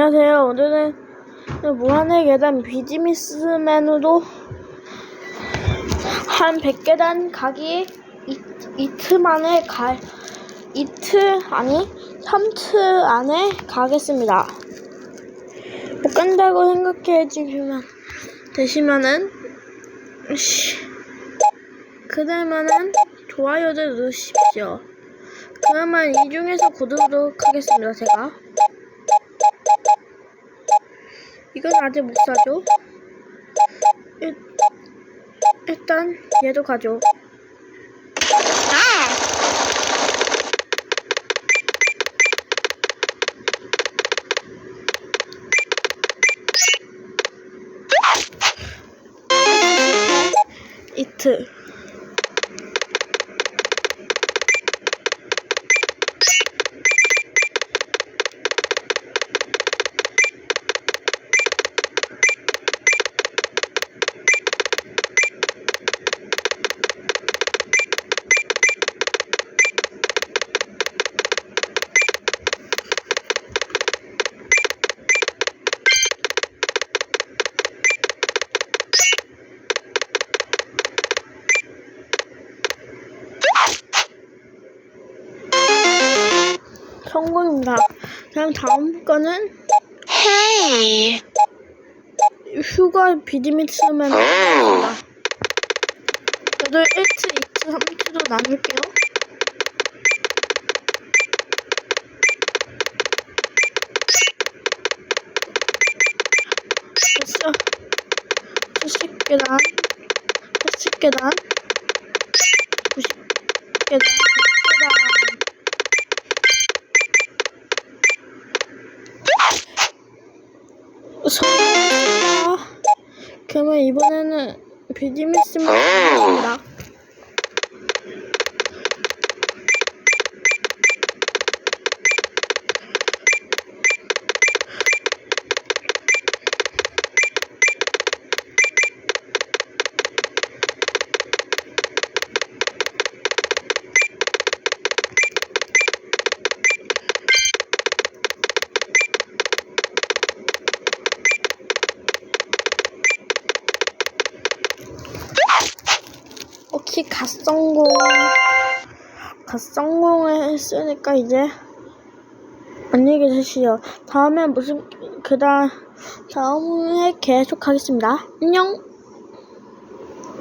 안녕하세요. 오늘은 무한의 계단 비즈니스맨으로 한 100계단 가기 이, 이틀 만에 가 이틀 아니 3트 안에 가겠습니다. 못 간다고 생각해 주시면 되시면은 씨, 그러면은 좋아요를 누르십시오. 그러면 이 중에서 고르도록 하겠습니다. 제가. 이건 아직 못 사죠. 일, 일단 얘도 가죠. 이트. 성공입니다. 그럼 다음 거는 Hey! 휴가 비즈니스맨 입니다. 저도 1트, 2트, 3트로 나눌게요. 됐어. 70계단, 80계단, 90계단, 100계단. 그러면 이번에는 비즈니스맨 하겠습니다. 혹시 갓성공 갓성공을 했으니까 이제 안녕히 계세요. 다음에 무슨 그다음 다음에 계속 하겠습니다. 안녕.